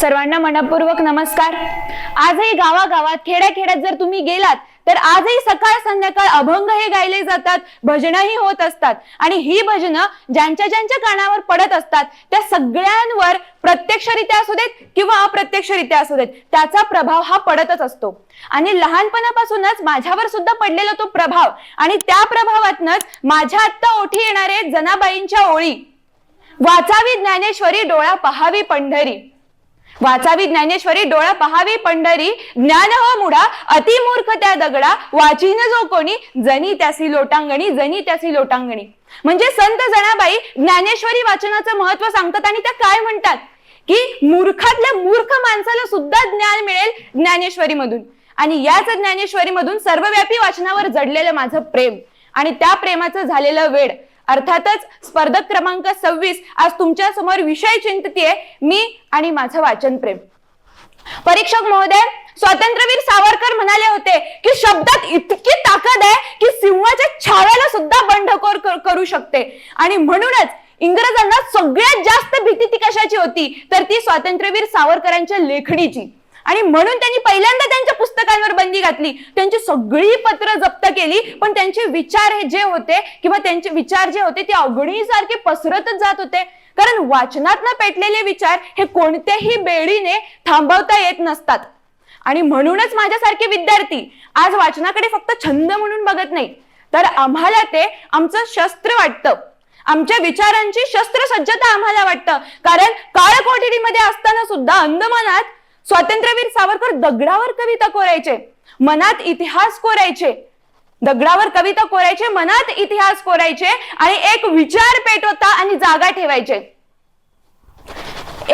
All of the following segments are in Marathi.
सर्वांना मनपूर्वक नमस्कार. आजही गावागावात खेड्याखेड्यात जर तुम्ही गेलात तर आजही सकाळ संध्याकाळ अभंग हे गायले जातात भजनही होत असतात. आणि ही भजनं ज्यांच्या ज्यांच्या कानावर पडत असतात त्या सगळ्यांवर प्रत्यक्षरित्या असू देत किंवा अप्रत्यक्षरित्या असू देत त्याचा प्रभाव हा पडतच असतो. आणि लहानपणापासूनच माझ्यावर सुद्धा पडलेला तो प्रभाव आणि त्या प्रभावातनच माझ्या आत्ता ओठी येणारे जनाबाईंच्या ओळी. वाचावी ज्ञानेश्वरी डोळा पहावी पंढरी. वाचावी ज्ञानेश्वरी डोळा पहावी पंढरी ज्ञान हो मुढा अतिमूर्ख त्या दगडा वाचीन जो कोणी जनी त्यासी लोटांगणी जनी त्यासी लोटांगणी. म्हणजे संत जणाबाई ज्ञानेश्वरी वाचनाचं महत्त्व सांगतात आणि त्या काय म्हणतात? की मूर्खातल्या मूर्ख माणसाला सुद्धा ज्ञान मिळेल ज्ञानेश्वरीमधून. आणि याच ज्ञानेश्वरीमधून सर्वव्यापी वाचनावर जडलेलं माझं प्रेम. आणि त्या प्रेमाचं झालेलं वेड. अर्थातच स्पर्धक क्रमांक सव्वीस आज तुमच्यासमोर विषय चिंततीये मी आणि माझं वाचन प्रेम. परीक्षक महोदय स्वातंत्र्यवीर सावरकर म्हणाले होते की शब्दात इतकी ताकद आहे की सिंहाच्या छाव्याला सुद्धा बंडखोर करू शकते. आणि म्हणूनच इंग्रजांना सगळ्यात जास्त भीती ती कशाची होती? तर ती स्वातंत्र्यवीर सावरकरांच्या लेखणीची. आणि म्हणून त्यांनी पहिल्यांदा त्यांच्या पुस्तकांवर बंदी घातली. त्यांची सगळी पत्र जप्त केली पण त्यांचे विचार हे जे होते किंवा त्यांचे विचार जे होते ते अवघडीसारखे पसरतच जात होते. कारण वाचनात पेटलेले विचार हे कोणत्याही बेडीने थांबवता येत नसतात. आणि म्हणूनच माझ्यासारखे विद्यार्थी आज वाचनाकडे फक्त छंद म्हणून बघत नाही तर आम्हाला ते आमचं शस्त्र वाटतं. आमच्या विचारांची शस्त्रसज्जता आम्हाला वाटतं. कारण काळकोठडीमध्ये असताना सुद्धा अंदमानात स्वातंत्र्यवीर सावरकर दगडावर कविता कोरायचे. मनात इतिहास कोरायचे. दगडावर कविता कोरायचे मनात इतिहास कोरायचे आणि एक विचार पेटवता आणि जागा ठेवायचे.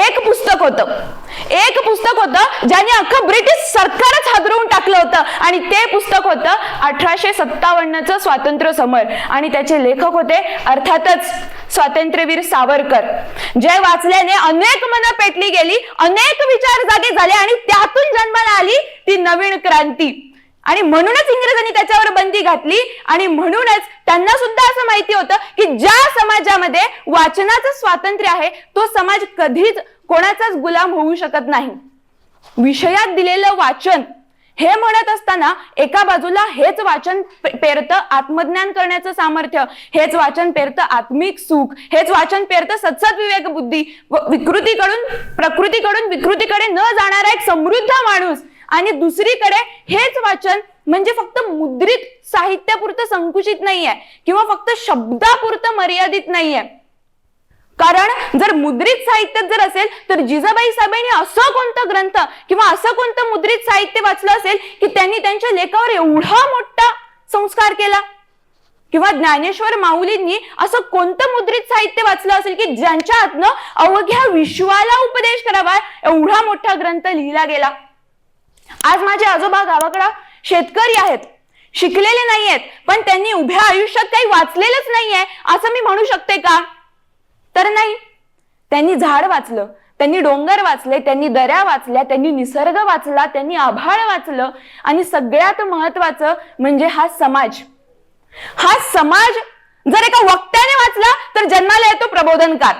एक पुस्तक होतं. एक पुस्तक होतं ज्याने अख्खं ब्रिटिश सरकारच हादरवून टाकलं होतं. आणि ते पुस्तक होतं अठराशे सत्तावन्नचं स्वातंत्र्य समर आणि त्याचे लेखक होते अर्थातच स्वातंत्र्यवीर सावरकर जे वाचल्याने अनेक मन पेटली गेली अनेक विचार जागे झाले आणि त्यातून जन्माला आली ती नवीन क्रांती. आणि म्हणूनच इंग्रजांनी त्याच्यावर बंदी घातली आणि म्हणूनच त्यांना सुद्धा असं माहिती होतं की ज्या समाजामध्ये वाचनाचं स्वातंत्र्य आहे तो समाज कधीच कोणाचाच गुलाम होऊ शकत नाही. विषयात दिलेलं वाचन हे म्हणत असताना एका बाजूला हेच वाचन पेरतं आत्मज्ञान करण्याचं सामर्थ्य हेच वाचन पेरतं आत्मिक सुख हेच वाचन पेरतं सत्सद विवेक बुद्धी विकृतीकडून प्रकृतीकडून विकृतीकडे न जाणारा एक समृद्ध माणूस. आणि दुसरीकडे हेच वाचन म्हणजे फक्त मुद्रित साहित्यापुरतं संकुचित नाहीये किंवा फक्त शब्दापुरतं मर्यादित नाहीये. कारण जर मुद्रित साहित्यात जर असेल तर जिजाबाई साहेबांनी असं कोणतं ग्रंथ किंवा असं कोणतं मुद्रित साहित्य वाचलं असेल की त्यांनी त्यांच्या लेखावर एवढा मोठा संस्कार केला? किंवा ज्ञानेश्वर माऊलींनी असं कोणतं मुद्रित साहित्य वाचलं असेल की ज्यांच्या हातनं अवघ्या विश्वाला उपदेश करावा एवढा मोठा ग्रंथ लिहिला गेला? आज माझे आजोबा गावाकडं शेतकरी आहेत शिकलेले नाहीयेत पण त्यांनी उभ्या आयुष्यात काही वाचलेलंच नाहीये असं मी म्हणू शकते का? तर नाही. त्यांनी झाड वाचलं त्यांनी डोंगर वाचले त्यांनी दऱ्या वाचल्या त्यांनी निसर्ग वाचला त्यांनी आभाळ वाचलं आणि सगळ्यात महत्वाचं म्हणजे हा समाज. हा समाज जर एका वक्त्याने वाचला तर जन्माला येतो प्रबोधनकार.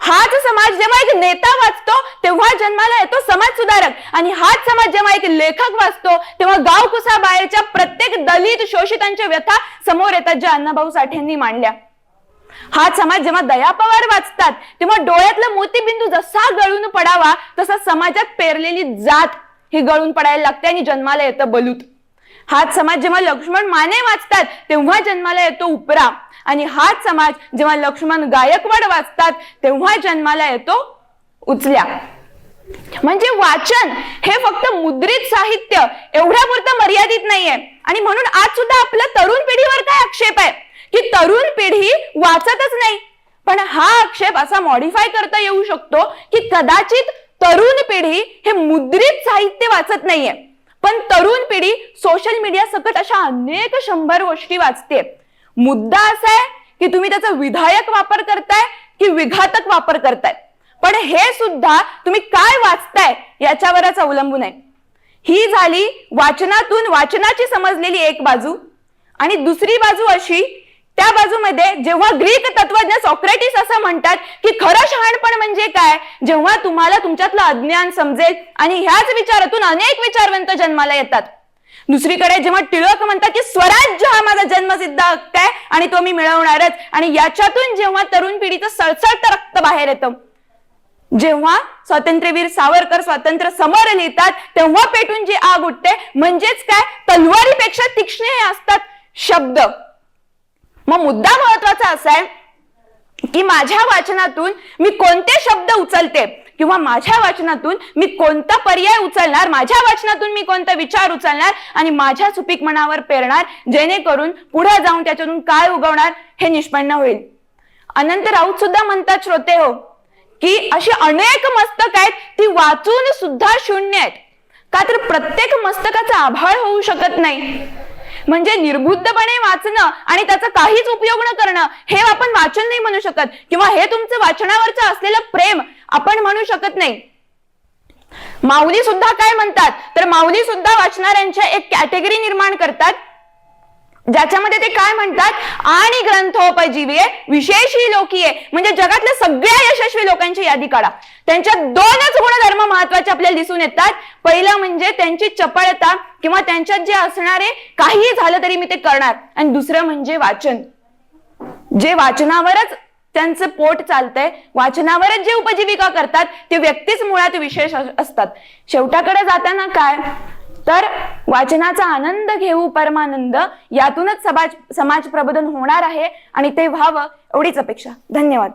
हाच समाज जेव्हा एक नेता वाचतो तेव्हा जन्माला येतो समाज सुधारक आणि हाच समाज जेव्हा एक लेखक वाचतो तेव्हा गावकुसा बाहेरच्या प्रत्येक दलित शोषितांच्या व्यथा समोर येतात ज्या अण्णाभाऊ साठेंनी मांडल्या. हा समाज जेव्हा दया पवार वाचतात तेव्हा डोळ्यातला मोतीबिंदू जसा गळून पडावा तसा समाजात पेरलेली जात ही गळून पडायला लागते आणि जन्माला येतं बलूत. हाच समाज जेव्हा लक्ष्मण माने वाचतात तेव्हा जन्माला येतो उपरा. आणि हाच समाज जेव्हा लक्ष्मण गायकवाड वाचतात तेव्हा जन्माला येतो उचल्या. म्हणजे वाचन हे फक्त मुद्रित साहित्य एवढ्या पुरतं मर्यादित नाहीये. आणि म्हणून आज सुद्धा आपल्या तरुण पिढीवर काय आक्षेप आहे? ही तरुण पिढी वाचतच नाही. पण हा आक्षेप असा मॉडिफाय करता येऊ शकतो की कदाचित तरुण पिढी हे मुद्रित साहित्य वाचत नाहीये. पण तरुण पिढी सोशल मीडिया सकट अशा अनेक शंभर गोष्टी वाचते. मुद्दा असा आहे की तुम्ही त्याचा विधायक वापर करताय की विघातक वापर करताय. पण हे सुद्धा तुम्ही काय वाचताय याच्यावरच अवलंबून आहे. ही झाली वाचनातून वाचनाची समजलेली एक बाजू आणि दुसरी बाजू अशी त्या बाजूमध्ये जेव्हा ग्रीक तत्वज्ञ सॉक्रेटिस असं म्हणतात की खरं शहाणपण म्हणजे काय? जेव्हा तुम्हाला तुमच्यातलं अज्ञान समजेल आणि ह्याच विचारातून अनेक विचारवंत जन्माला येतात. दुसरीकडे जेव्हा टिळक म्हणतात की स्वराज्य हा माझा जन्मसिद्ध हक्क आहे आणि तो मी मिळवणारच आणि याच्यातून जेव्हा तरुण पिढीचं सळसळत रक्त बाहेर येतं जेव्हा स्वातंत्र्यवीर सावरकर स्वातंत्र्य समर लिहितात तेव्हा पेटून जी आग उठते म्हणजेच काय? तलवारीपेक्षा तीक्ष्ण हे असतात शब्द. मग मुद्दा महत्त्वाचा असा आहे की माझ्या वाचनातून मी कोणते शब्द उचलते? किंवा माझ्या वाचनातून मी कोणता पर्याय उचलणार? माझ्या वाचनातून मी कोणता विचार उचलणार? आणि माझ्या सुपीक मनावर पेरणार? जेणेकरून पुढे जाऊन त्याच्यातून काय उगवणार? हे निष्पन्न होईल. अनंत राऊत सुद्धा म्हणतात श्रोते हो की अशी अनेक मस्तक आहेत ती वाचून सुद्धा शून्य आहेत. का तर प्रत्येक मस्तकाचा आभाळ होऊ शकत नाही. म्हणजे निर्बुद्धपणे वाचणं आणि त्याचा काहीच उपयोग न करणं हे आपण वाचन नाही म्हणू शकत. किंवा हे तुमचं वाचनावरचं असलेलं प्रेम आपण म्हणू शकत नाही. माऊली सुद्धा काय म्हणतात? तर माऊली सुद्धा वाचणाऱ्यांच्या एक कॅटेगरी निर्माण करतात. ज्याच्यामध्ये ते काय म्हणतात? आणि ग्रंथोपजीवे विशेषी लोकीय. म्हणजे जगातल्या सगळ्या यशस्वी लोकांची यादी काढा. त्यांच्या दोनच गुणधर्म महत्त्वाचे आपल्याला दिसून येतात. पहिलं म्हणजे त्यांची चपळता किंवा त्यांच्यात जे असणारे काहीही झालं तरी मी ते करणार. आणि दुसरं म्हणजे वाचन. जे वाचनावरच त्यांचं पोट चालतंय वाचनावरच जे उपजीविका करतात ते व्यक्तीच मुळात विशेष असतात. शेवटाकडे जाताना काय? तर वाचनाचा आनंद घेऊ परमानंद यातूनच समाज समाज प्रबोधन होणार आहे आणि ते व्हावं एवढीच अपेक्षा. धन्यवाद.